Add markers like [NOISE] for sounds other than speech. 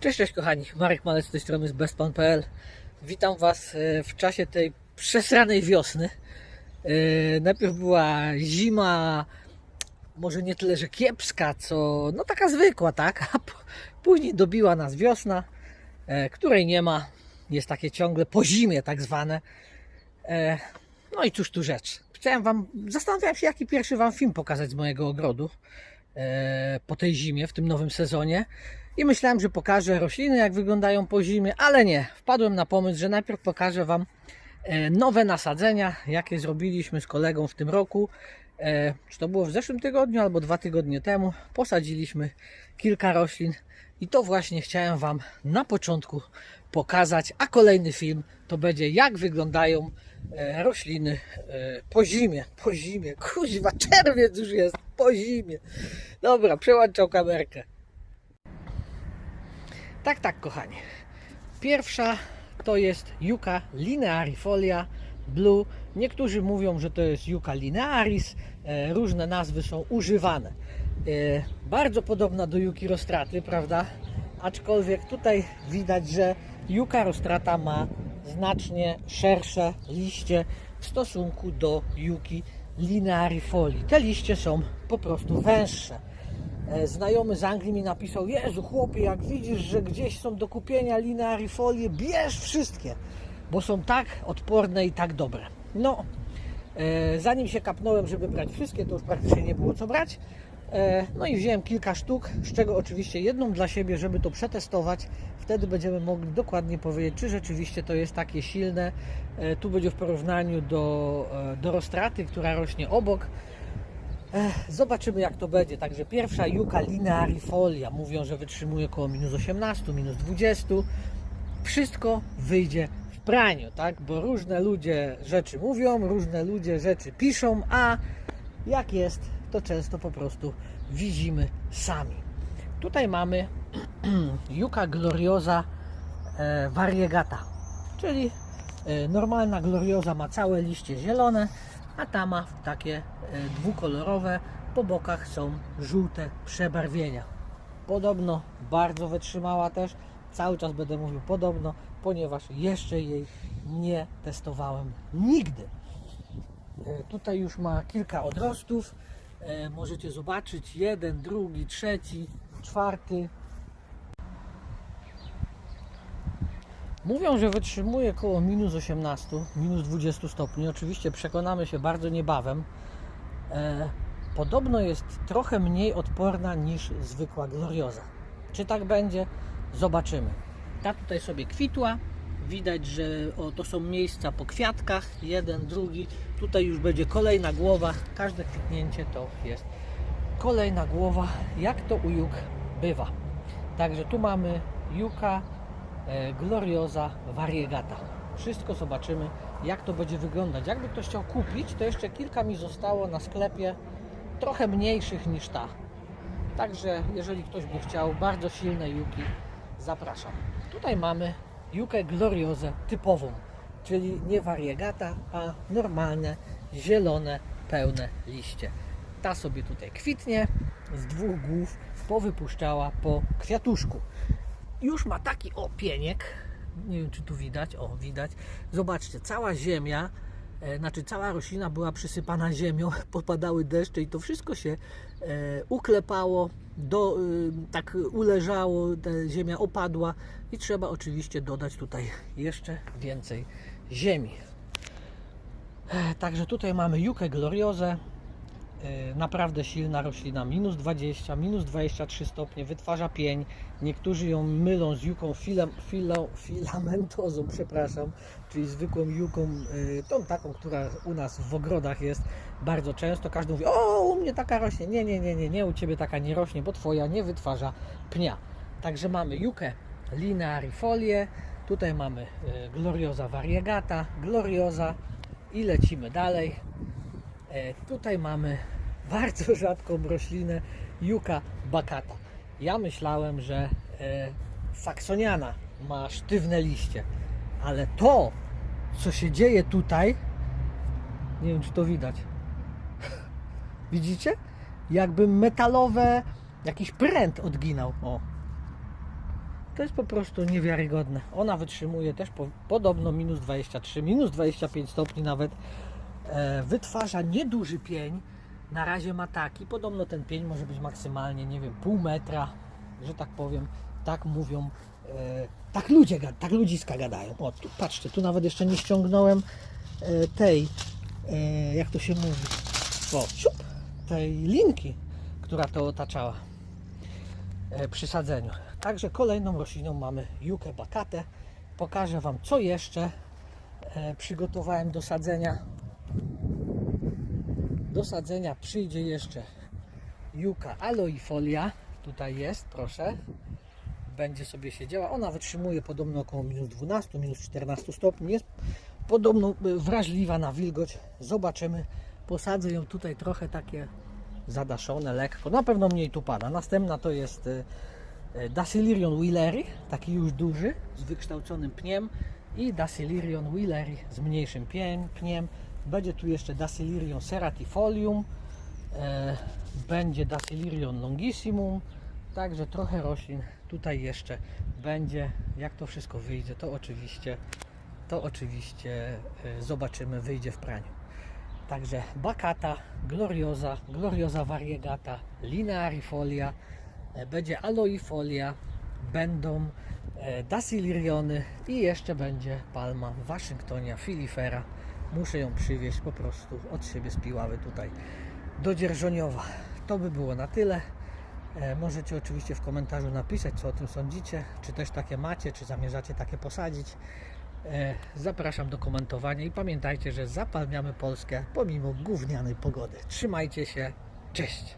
Cześć, cześć kochani, Marek Malec z tej strony z bestpan.pl Witam Was e, w czasie tej przesranej wiosny. E, Najpierw była zima, może nie tyle, że kiepska, co no taka zwykła, tak? A później dobiła nas wiosna, e, której nie ma. Jest takie ciągle po zimie tak zwane. No i cóż tu rzecz. Chciałem Wam, zastanawiałem się, jaki pierwszy Wam film pokazać z mojego ogrodu po tej zimie, w tym nowym sezonie. I myślałem, że pokażę rośliny, jak wyglądają po zimie, ale nie. Wpadłem na pomysł, że najpierw pokażę Wam e, nowe nasadzenia, jakie zrobiliśmy z kolegą w tym roku. E, Czy to było w zeszłym tygodniu albo dwa tygodnie temu. Posadziliśmy kilka roślin i to właśnie chciałem Wam na początku pokazać. A kolejny film to będzie jak wyglądają e, rośliny e, po zimie. Po zimie, kuźwa, czerwiec już jest, po zimie. Dobra, przełączał kamerkę. Tak, tak, kochani. Pierwsza to jest Yucca linearifolia blue. Niektórzy mówią, że to jest Yucca linearis. E, Różne nazwy są używane. E, Bardzo podobna do Yuki rostraty, prawda? Aczkolwiek tutaj widać, że Yucca rostrata ma znacznie szersze liście w stosunku do Yuki linearifolii. Te liście są po prostu węższe. E, Znajomy z Anglii mi napisał: Jezu, chłopie, jak widzisz, że gdzieś są do kupienia linearifolie, bierz wszystkie, bo są tak odporne i tak dobre. No, e, zanim się kapnąłem, żeby brać wszystkie, to już praktycznie nie było co brać. E, No i wziąłem kilka sztuk, z czego oczywiście jedną dla siebie, żeby to przetestować. Wtedy będziemy mogli dokładnie powiedzieć, czy rzeczywiście to jest takie silne. E, Tu będzie w porównaniu do, e, do rostraty, która rośnie obok. Zobaczymy jak to będzie. Także pierwsza Yucca linearifolia. Mówią, że wytrzymuje około minus 18, minus 20. Wszystko wyjdzie w praniu, tak? Bo różne ludzie rzeczy mówią, różne ludzie rzeczy piszą, a jak jest, to często po prostu widzimy sami. Tutaj mamy [CLEARS THROAT] Yucca gloriosa e, variegata, czyli e, normalna gloriosa ma całe liście zielone, a ta ma takie e, dwukolorowe, po bokach są żółte przebarwienia. Podobno bardzo wytrzymała też, cały czas będę mówił podobno, ponieważ jeszcze jej nie testowałem nigdy. Tutaj już ma kilka odrostów. E, Możecie zobaczyć jeden, drugi, trzeci, czwarty. Mówią, że wytrzymuje około minus 18, minus 20 stopni. Oczywiście przekonamy się bardzo niebawem. E, Podobno jest trochę mniej odporna niż zwykła glorioza. Czy tak będzie? Zobaczymy. Ta tutaj sobie kwitła. Widać, że o, to są miejsca po kwiatkach. Jeden, drugi. Tutaj już będzie kolejna głowa. Każde kwitnięcie to jest kolejna głowa, jak to u juk bywa. Także tu mamy juka e, gloriosa variegata. Wszystko zobaczymy, jak to będzie wyglądać. Jakby ktoś chciał kupić, to jeszcze kilka mi zostało na sklepie, trochę mniejszych niż ta. Także jeżeli ktoś by chciał bardzo silne juki, zapraszam. Tutaj mamy jukę gloriozę typową, czyli nie variegata, a normalne, zielone, pełne liście. Ta sobie tutaj kwitnie, z dwóch głów powypuszczała po kwiatuszku. Już ma taki opieniek, nie wiem czy tu widać, o widać, zobaczcie, cała ziemia, znaczy cała roślina była przysypana ziemią, [LAUGHS] popadały deszcze i to wszystko się e, uklepało, do, y, tak uleżało, ta ziemia opadła i trzeba oczywiście dodać tutaj jeszcze więcej ziemi. E, Także tutaj mamy Jukę gloriozę, E, naprawdę silna roślina, minus 20, minus 23 stopnie, wytwarza pień. Niektórzy ją mylą z juką filam, filą, filamentozą, [LAUGHS] przepraszam, czyli zwykłą juką, e, tą taką, która u nas w ogrodach jest bardzo często. Każdy mówi, o u mnie taka rośnie. Nie, nie, nie, nie, nie, u Ciebie taka nie rośnie, bo Twoja nie wytwarza pnia. Także mamy jukę linearifolię, tutaj mamy e, gloriosa variegata, gloriosa i lecimy dalej. E, Tutaj mamy bardzo [LAUGHS] rzadką roślinę Juka bakata. Ja myślałem, że e, saksoniana ma sztywne liście, ale to, co się dzieje tutaj, nie wiem czy to widać. [LAUGHS] Widzicie? Jakby metalowe, jakiś pręt odginał. O. To jest po prostu niewiarygodne. Ona wytrzymuje też po, podobno minus 23, minus 25 stopni nawet. E, wytwarza nieduży pień. Na razie ma taki. Podobno ten pień może być maksymalnie, nie wiem, pół metra, że tak powiem. Tak mówią. E, tak ludzie, tak ludziska gadają. O, tu, patrzcie, tu nawet jeszcze nie ściągnąłem e, tej, jak to się mówi, o, siup, tej linki, która to otaczała przy sadzeniu. Także kolejną rośliną mamy Jukę bakatę. Pokażę Wam co jeszcze przygotowałem do sadzenia. Do sadzenia przyjdzie jeszcze Juka aloifolia. Tutaj jest, proszę. Będzie sobie siedziała. Ona wytrzymuje podobno około minus 12, minus 14 stopni. Jest podobno e, wrażliwa na wilgoć. Zobaczymy. Posadzę ją tutaj trochę takie zadaszone lekko. Na pewno mniej tu pada. Następna to jest e, e, Dasylirion Willery, taki już duży, z wykształconym pniem i Dasylirion Willery z mniejszym pniem. Będzie tu jeszcze Dasylirion Seratifolium, e, będzie Dasylirion Longissimum, także trochę roślin tutaj jeszcze będzie. Jak to wszystko wyjdzie, to oczywiście, to oczywiście e, zobaczymy, wyjdzie w praniu. Także bakata, gloriosa, gloriosa variegata, linearifolia, e, będzie aloifolia, będą e, dasiliriony i jeszcze będzie palma Waszyngtonia filifera. Muszę ją przywieźć po prostu od siebie z Piławy tutaj do Dzierżoniowa. To by było na tyle. E, Możecie oczywiście w komentarzu napisać, co o tym sądzicie, czy też takie macie, czy zamierzacie takie posadzić. E, Zapraszam do komentowania i pamiętajcie, że zapalniamy Polskę pomimo gównianej pogody. Trzymajcie się, cześć!